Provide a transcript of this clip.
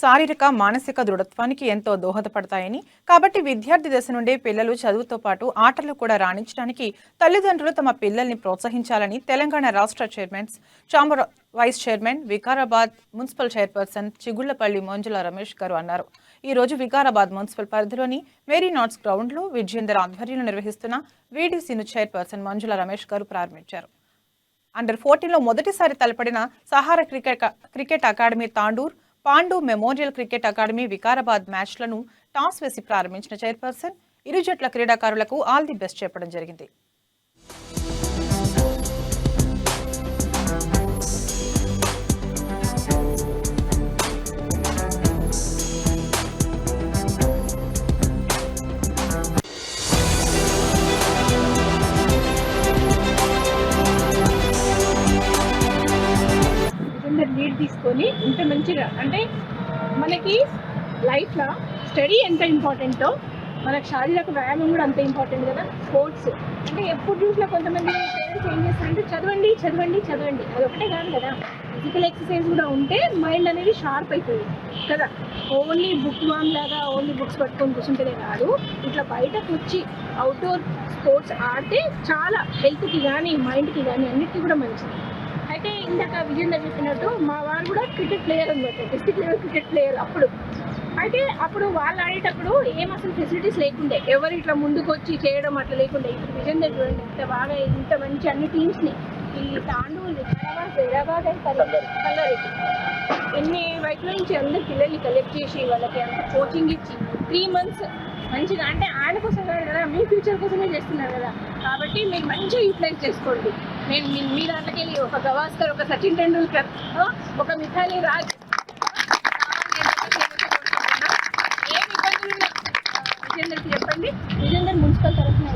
శారీరక మానసిక దృఢత్వానికి ఎంతో దోహదపడతాయని. కాబట్టి విద్యార్థి దశ నుండే పిల్లలు చదువుతో పాటు ఆటలు కూడా రాణించడానికి తల్లిదండ్రులు తమ పిల్లల్ని ప్రోత్సహించాలని తెలంగాణ రాష్ట్ర chairman chamber vice chairman Vikarabad municipal chairperson Chigullapalli Manjula Ramesh గారు అన్నారు. ఈ రోజు వికారాబాద్ మున్సిపల్ పరిధిలోని మేరీ నాట్స్ గ్రౌండ్లో విజయేందర్ ఆధ్వర్యంలో నిర్వహిస్తున్న వీడీసీను చైర్పర్సన్ మంజుల రమేష్ గారు ప్రారంభించారు. అండర్ ఫోర్టీన్లో మొదటిసారి తలపడిన Sahara cricket cricket academy Tandur Pandu memorial cricket academy Vikarabad మ్యాచ్లను toss వేసి ప్రారంభించిన చైర్పర్సన్ ఇరు జట్ల క్రీడాకారులకు ఆల్ ది బెస్ట్ చెప్పడం జరిగింది. నిజంగా లీడ్ తీసుకొని ఇంత మంచిగా అంటే మనకి లైఫ్లో స్టడీ ఎంత ఇంపార్టెంటో మనకు శారీరక వ్యాయామం కూడా అంత ఇంపార్టెంట్ కదా స్పోర్ట్స్ అంటే ఎప్పుడు చూసినా కొంతమంది పేరెంట్స్ ఏం చేస్తారంటే చదవండి చదవండి చదవండి. అది ఒకటే కాదు కదా. ఫిజికల్ ఎక్సర్సైజ్ కూడా ఉంటే మైండ్ అనేది షార్ప్ అవుతుంది కదా. ఓన్లీ బుక్ వామ్ లాగా ఓన్లీ బుక్స్ పట్టుకొని కూర్చుంటేనే కాదు ఇట్లా బయటకు వచ్చి అవుట్డోర్ స్పోర్ట్స్ ఆడితే చాలా హెల్త్కి కానీ మైండ్కి కానీ అన్నిటికీ కూడా మంచిది. ఇందాక విజేందర్ చెప్పినట్టు మా వారు కూడా క్రికెట్ ప్లేయర్ అనమాట డిస్టిక్ లెవెల్ క్రికెట్ ప్లేయర్ అప్పుడు. అయితే అప్పుడు వాళ్ళు ఆడేటప్పుడు ఏం అసలు ఫెసిలిటీస్ లేకుండే. ఎవరు ఇట్లా ముందుకు వచ్చి చేయడం అట్లా లేకుండే. ఇప్పుడు విజేందర్ చూడండి ఇంత బాగా ఇంత మంచి అన్ని టీమ్స్ని ఈ తాండూరు హైదరాబాద్ హైదరాబాద్ అండ్ కల్లారెడ్డి ఎన్ని వైపుల నుంచి అందరు పిల్లల్ని కలెక్ట్ చేసి వాళ్ళకి అంత కోచింగ్ ఇచ్చి త్రీ మంత్స్ మంచిగా అంటే ఆయన కోసం కాదు కదా మీ ఫ్యూచర్ కోసమే చేస్తున్నారు కదా. కాబట్టి మీరు మంచిగా యూటిలైజ్ చేసుకోండి. నేను మీ- మీ దాంట్లోకి ఒక గవాస్కర్ ఒక సచిన్ టెండూల్కర్ ఒక మిథాలి రాజ్. ఏం ఇబ్బందులు విజేందర్కి చెప్పండి. విజేందర్ మున్సిపల్ తరఫున